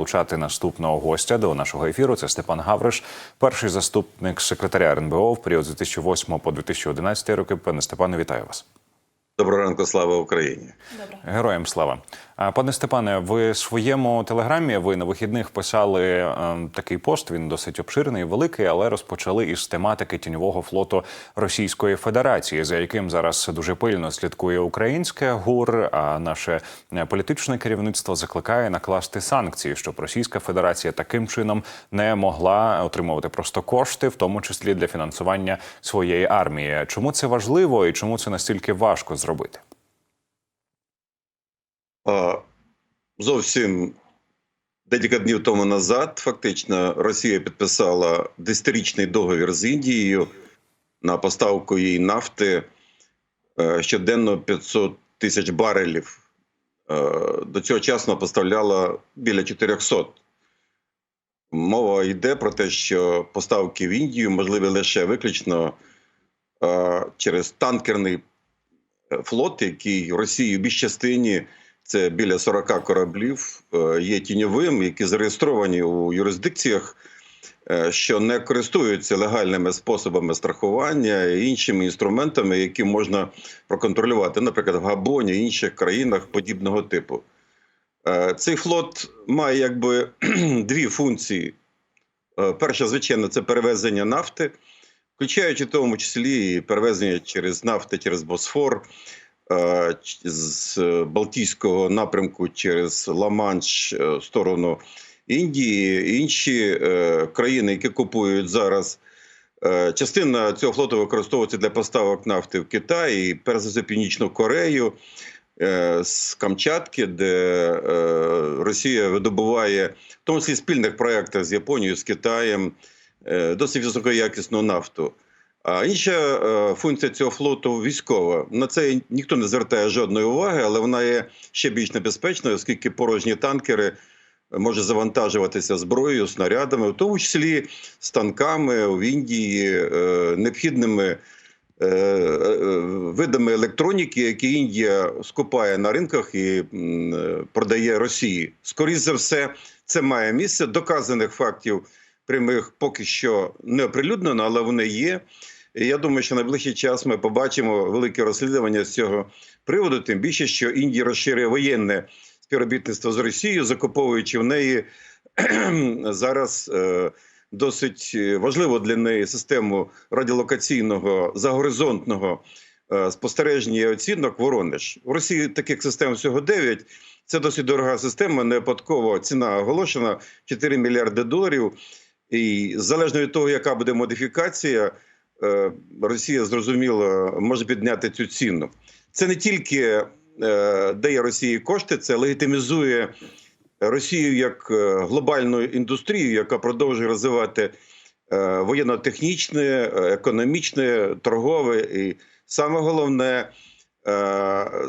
Лучати наступного гостя до нашого ефіру. Це Степан Гавриш, перший заступник секретаря РНБО в період з 2008 по 2011 роки. Пане Степане, вітаю вас. Доброго ранку, слава Україні. Героям слава. Пане Степане, в своєму телеграмі ви на вихідних писали е, такий пост. Він досить обширний, великий, але розпочали із тематики тіньового флоту Російської Федерації, за яким зараз дуже пильно слідкує українське ГУР. А наше е, політичне керівництво закликає накласти санкції, щоб Російська Федерація таким чином не могла отримувати просто кошти, в тому числі для фінансування своєї армії. Чому це важливо і чому це настільки важко зробити? А, Зовсім декілька днів тому назад, фактично, Росія підписала десятирічний договір з Індією на поставку їй нафти е, щоденно 500 тисяч барелів. Е, До цього часу поставляла біля 400. Мова йде про те, що поставки в Індію можливі лише виключно е, через танкерний флот, який Росії в більш частині це біля 40 кораблів, е, є тіньовим, які зареєстровані у юрисдикціях, е, що не користуються легальними способами страхування і іншими інструментами, які можна проконтролювати, наприклад, в Габоні і інших країнах подібного типу. Е, Цей флот має якби дві функції. Е, Перша, звичайно, це перевезення нафти, включаючи в тому числі перевезення через нафти через Босфор, е, з Балтійського напрямку через Ла-Манш е, в сторону Індії, інші е, країни, які купують зараз. Частина цього флоту використовується для поставок нафти в Китай, і перш за все Північну Корею з Камчатки, де Росія видобуває, в тому числі спільних проєктах з Японією, з Китаєм, досить високоякісну нафту. А інша е, функція цього флоту військова. На це ніхто не звертає жодної уваги, але вона є ще більш небезпечною, оскільки порожні танкери може завантажуватися зброєю, снарядами, в тому числі з танками в Індії, е, необхідними е, е, видами електроніки, які Індія скупає на ринках і е, продає Росії. Скоріше за все, це має місце. Доказаних фактів прямих поки що не оприлюднено, але вони є. І я думаю, що найближчий час ми побачимо велике розслідування з цього приводу. Тим більше, що Індія розширює воєнне співробітництво з Росією, закуповуючи в неї зараз е, досить важливу для неї систему радіолокаційного загоризонтного е, спостереження і оцінок Воронеж. У Росії таких систем всього 9. Це досить дорога система. Не випадково ціна оголошена 4 мільярди доларів. І залежно від того, яка буде модифікація, е, Росія зрозуміло може підняти цю ціну. Це не тільки е, дає Росії кошти, це легітимізує Росію як е, глобальну індустрію, яка продовжує розвивати воєнно-технічне, економічне, торгове і саме головне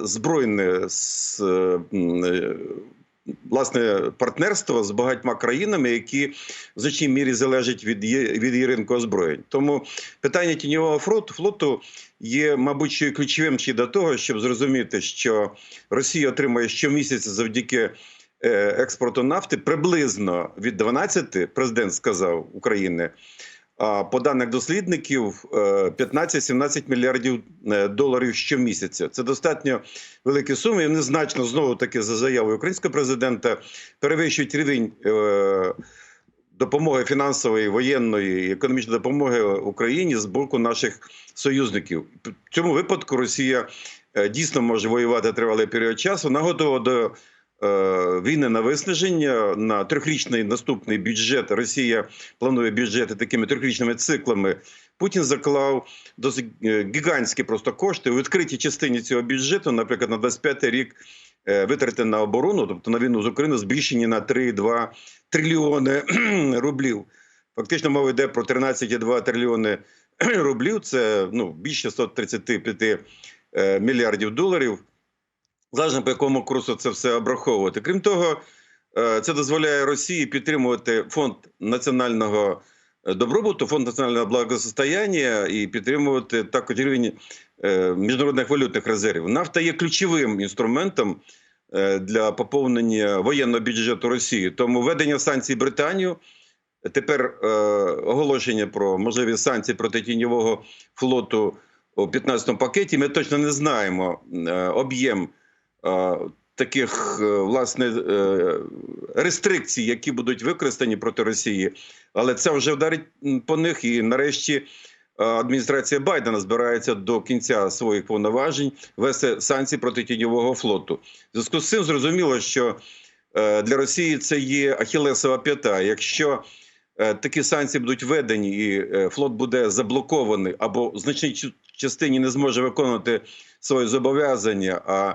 збройне власне партнерство з багатьма країнами, які в значній мірі залежать від її, від її ринку озброєнь. Тому питання тіньового флоту флоту є, мабуть, ключовим ще до того, щоб зрозуміти, що Росія отримує щомісяця завдяки е, експорту нафти приблизно від 12, президент сказав України. По даних дослідників е, 15-17 мільярдів е, доларів щомісяця. Це достатньо великі суми. Вони значно знову таки за заявою українського президента перевищують рівень е, допомоги фінансової, воєнної економічної допомоги Україні з боку наших союзників. В цьому випадку Росія е, дійсно може воювати тривалий період часу. Вона до е, війни на виснаження на трьохрічний наступний бюджет. Росія планує бюджети такими трьохрічними циклами. Путін заклав досить е, гігантські просто кошти у відкритій частині цього бюджету, наприклад, на 25 рік е, витрати на оборону, тобто на війну з Україною, збільшені на 3,2 трильйони рублів. Фактично мова йде про 13,2 трильйони рублів. Це ну більше 135 е, мільярдів доларів. Залежно по якому курсу це все обраховувати. Крім того, е, це дозволяє Росії підтримувати фонд національного е, добробуту, фонд національного благосостояння і підтримувати також рівень е, міжнародних валютних резервів. Нафта є ключовим інструментом для поповнення воєнного бюджету Росії. Тому введення санкцій Британію, тепер оголошення про можливі санкції проти тіньового флоту у 15-му пакеті. Ми точно не знаємо об'єм таких е, власне е, рестрикцій, які будуть використані проти Росії, але це вже вдарить по них. І нарешті е, адміністрація Байдена збирається до кінця своїх повноважень вести санкції проти тіньового флоту. Зв'язку з цим зрозуміло, що е, для Росії це є ахілесова п'ята. Якщо е, такі санкції будуть введені, і е, флот буде заблокований або в значній частині не зможе виконувати свої зобов'язання. а,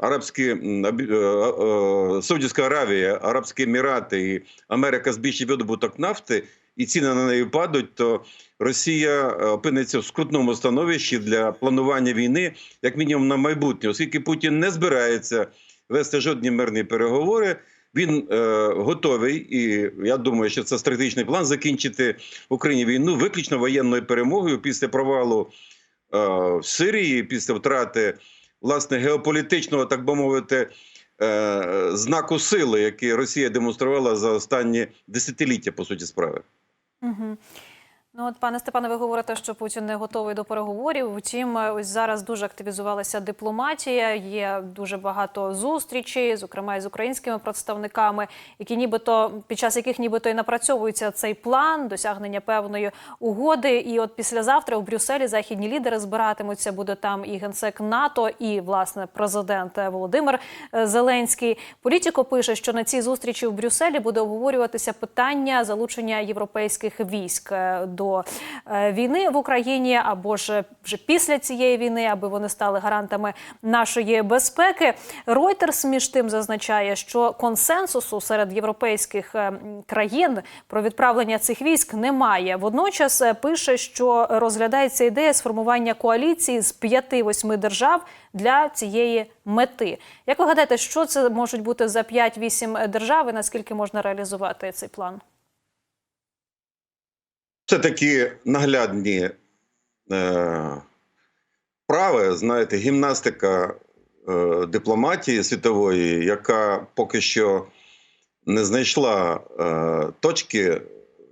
Арабські м, абі- е, е, Саудівська Аравія, Арабські Емірати і Америка збільшить видобуток нафти, і ціни на неї падуть, то Росія опиниться в скрутному становищі для планування війни, як мінімум на майбутнє, оскільки Путін не збирається вести жодні мирні переговори. Він е, готовий, і я думаю, що це стратегічний план закінчити в Україні війну виключно воєнною перемогою після провалу е, в Сирії, після втрати власне геополітичного, так би мовити, е, знаку сили, який Росія демонструвала за останні десятиліття, по суті справи. Угу. Ну, от, пане Степане, ви говорите, що Путін не готовий до переговорів. Втім, ось зараз дуже активізувалася дипломатія. Є дуже багато зустрічей, зокрема і з українськими представниками, які нібито під час яких нібито і напрацьовується цей план досягнення певної угоди. І от післязавтра у Брюсселі західні лідери збиратимуться. Буде там і генсек НАТО, і власне президент Володимир е, Зеленський. Політіко пише, що на цій зустрічі в Брюсселі буде обговорюватися питання залучення європейських військ е, до е, війни в Україні або ж вже після цієї війни, аби вони стали гарантами нашої безпеки. Reuters, між тим зазначає, що консенсусу серед європейських е, країн про відправлення цих військ немає. Водночас е, пише, що розглядається ідея сформування коаліції з п'яти-восьми держав для цієї мети. Як ви гадаєте, що це можуть бути за 5-8 держав і наскільки можна реалізувати цей план? Це такі наглядні е, прави, знаєте, гімнастика е, дипломатії світової, яка поки що не знайшла е, точки,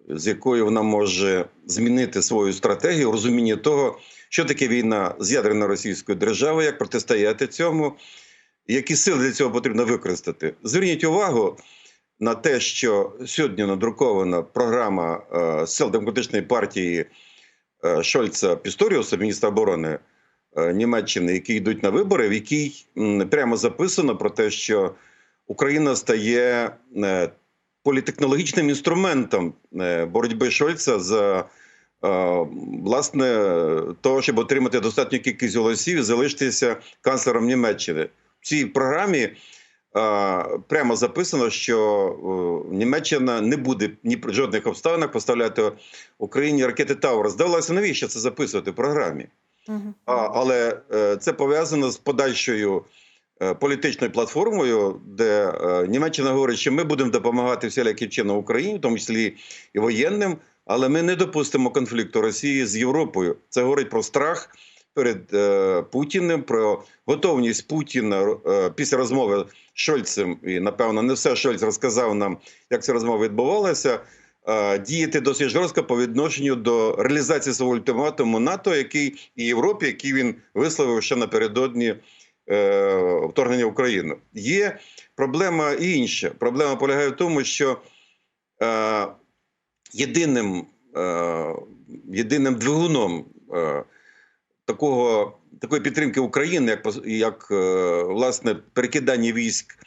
з якої вона може змінити свою стратегію, в розумінні того, що таке війна з ядерною російською державою, як протистояти цьому, які сили для цього потрібно використати. Зверніть увагу на те, що сьогодні надрукована програма е, Сил демократичної партії е, Шольца Пісторіуса, міністра оборони е, Німеччини, які йдуть на вибори, в якій прямо записано про те, що Україна стає політехнологічним інструментом боротьби Шольца за власне того, щоб отримати достатню кількість голосів і залишитися канцлером Німеччини. В цій програмі прямо записано, що е, Німеччина не буде ні при жодних обставинах поставляти Україні ракети Таура. Здавалося, навіщо це записувати в програмі? Угу. А, але е, це пов'язано з подальшою е, політичною платформою, де е, Німеччина говорить, що ми будемо допомагати всіляким чином Україні, в тому числі і воєнним, але ми не допустимо конфлікту Росії з Європою. Це говорить про страх перед е, Путіним, про готовність Путіна е, після розмови з Шольцем, і напевно не все Шольц розказав нам, як ця розмова відбувалася. е, Діяти досить жорстко по відношенню до реалізації свого ультиматуму НАТО, який і Європі, який він висловив ще напередодні вторгнення в Україну. Є проблема і інша. Проблема полягає в тому, що е, єдиним, е, єдиним двигуном е, такого, такої підтримки України, як, як е, власне перекидання військ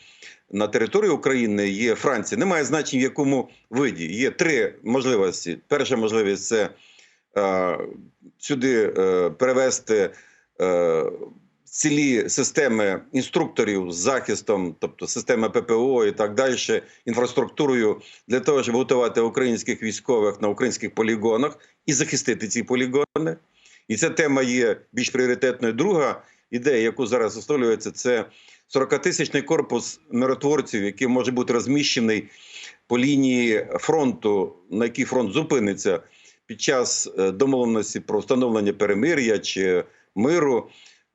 на територію України, є Франція. Немає значення в якому виді. Є три можливості. Перша можливість це е, сюди е, перевести. Е, цілі системи інструкторів з захистом, тобто системи ППО і так далі, інфраструктурою для того, щоб готувати українських військових на українських полігонах і захистити ці полігони. І ця тема є більш пріоритетною. Друга ідея, яку зараз висловлюється, це 40-тисячний корпус миротворців, який може бути розміщений по лінії фронту, на який фронт зупиниться під час е, домовленості про встановлення перемир'я чи миру.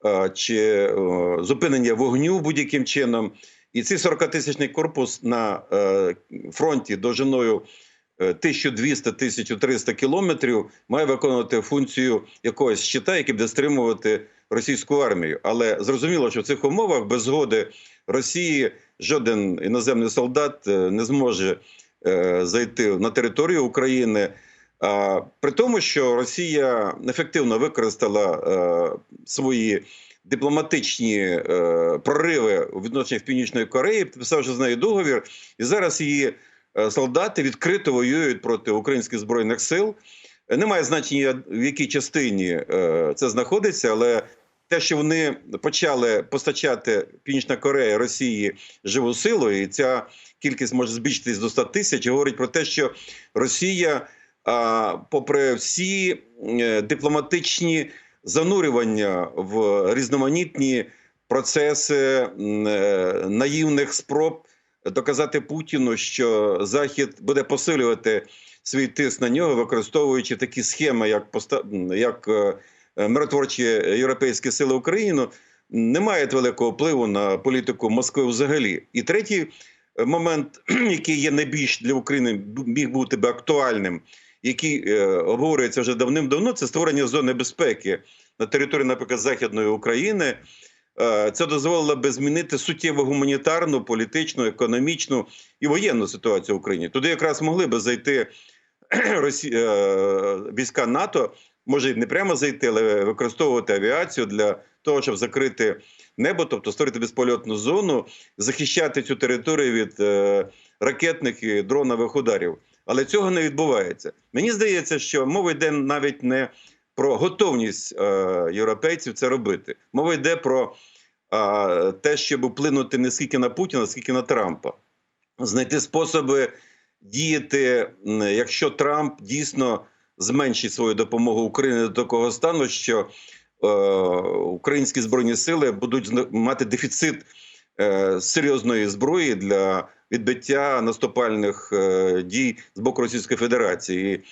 е, чи е, зупинення вогню будь-яким чином. І цей 40-тисячний корпус на фронті довжиною 1200-1300 кілометрів має виконувати функцію якогось щита, який буде стримувати російську армію. Але зрозуміло, що в цих умовах без згоди Росії жоден іноземний солдат е, не зможе е, зайти на територію України. При тому, що Росія ефективно використала е, свої дипломатичні е, прориви у відношеннях Північної Кореї, підписавши з нею договір, і зараз її е, солдати відкрито воюють проти українських збройних сил. Е, Немає значення, в якій частині е, це знаходиться, але те, що вони почали постачати Північна Корея Росії живу силу, і ця кількість може збільшитись до 100 тисяч, говорить про те, що Росія, а, попри всі е, дипломатичні занурювання в різноманітні процеси е, наївних спроб доказати Путіну, що Захід буде посилювати свій тиск на нього, використовуючи такі схеми, як поста... як е, миротворчі європейські сили України, не мають великого впливу на політику Москви взагалі. І третій е, момент, який є найбільш для України міг бути би актуальним, який е, обговорюється вже давним-давно, це створення зони безпеки на території, наприклад, Західної України. Е, Це дозволило би змінити суттєво гуманітарну, політичну, економічну і воєнну ситуацію в Україні. Туди якраз могли би зайти Росі... е, війська НАТО, може не прямо зайти, але використовувати авіацію для того, щоб закрити небо, тобто створити безпольотну зону, захищати цю територію від е, ракетних і дронових ударів. Але цього не відбувається. Мені здається, що мова йде навіть не про готовність е, європейців це робити. Мова йде про е, те, щоб вплинути не скільки на Путіна, скільки на Трампа, знайти способи діяти, якщо Трамп дійсно зменшить свою допомогу Україні до такого стану, що е, українські збройні сили будуть мати дефіцит серйозної зброї для відбиття наступальних дій з боку Російської Федерації.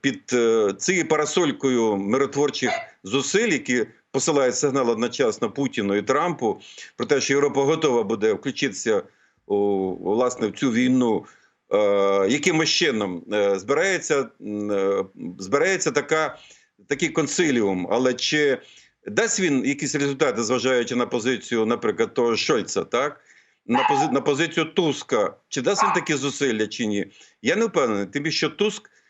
Під е, цією парасолькою миротворчих зусиль, які посилають сигнал одночасно Путіну і Трампу про те, що Європа готова буде включитися у, власне в цю війну. Е, якимось чином е, збирається, е, збирається така, такий консиліум, але чи дасть він якісь результати, зважаючи на позицію, наприклад, того Шольца, так? На, пози, на позицію Туска, чи дасть він такі зусилля, чи ні? Я не впевнений. Тим більше Туск, е,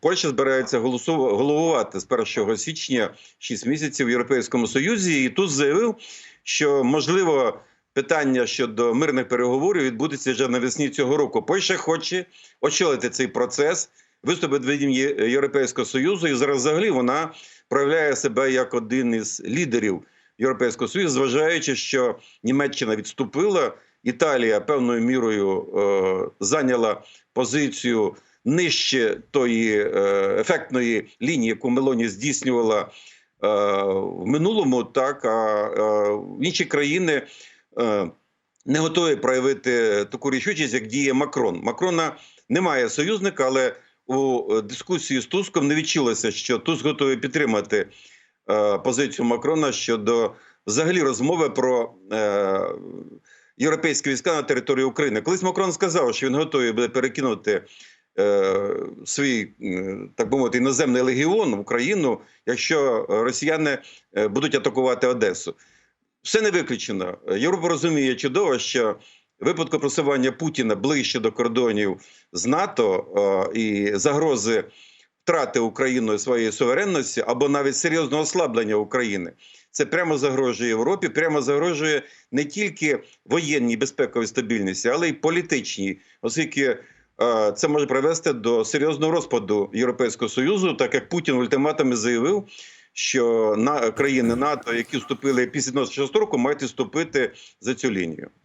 Польща збирається головувати з 1 січня 6 місяців в Європейському Союзі, і Туск заявив, що можливо питання щодо мирних переговорів відбудеться вже навесні цього року. Польща хоче очолити цей процес, виступити від Європейського Союзу, і зараз взагалі вона проявляє себе як один із лідерів Європейського Союзу, зважаючи, що Німеччина відступила, Італія певною мірою е, зайняла позицію нижче тої е, ефектної лінії, яку Мелоні здійснювала е, в минулому, так а е, інші країни не готові проявити таку рішучість, як діє Макрон. Макрона немає союзника, але у дискусії з Туском не відчулося, що Туск готовий підтримати позицію Макрона щодо взагалі розмови про європейські війська на території України. Колись Макрон сказав, що він готовий буде перекинути свій, е, так би мовити, іноземний легіон в Україну, якщо росіяни е, будуть атакувати Одесу. Все не виключено. Європа розуміє чудово, що випадку просування Путіна ближче до кордонів з НАТО е, і загрози втрати Україною своєї суверенності або навіть серйозного ослаблення України. Це прямо загрожує Європі, прямо загрожує не тільки воєнній безпековій стабільності, але й політичній, оскільки е, це може привести до серйозного розпаду Європейського союзу, так як Путін ультиматами заявив, що на країни НАТО, які вступили після 96 року, мають вступити за цю лінію.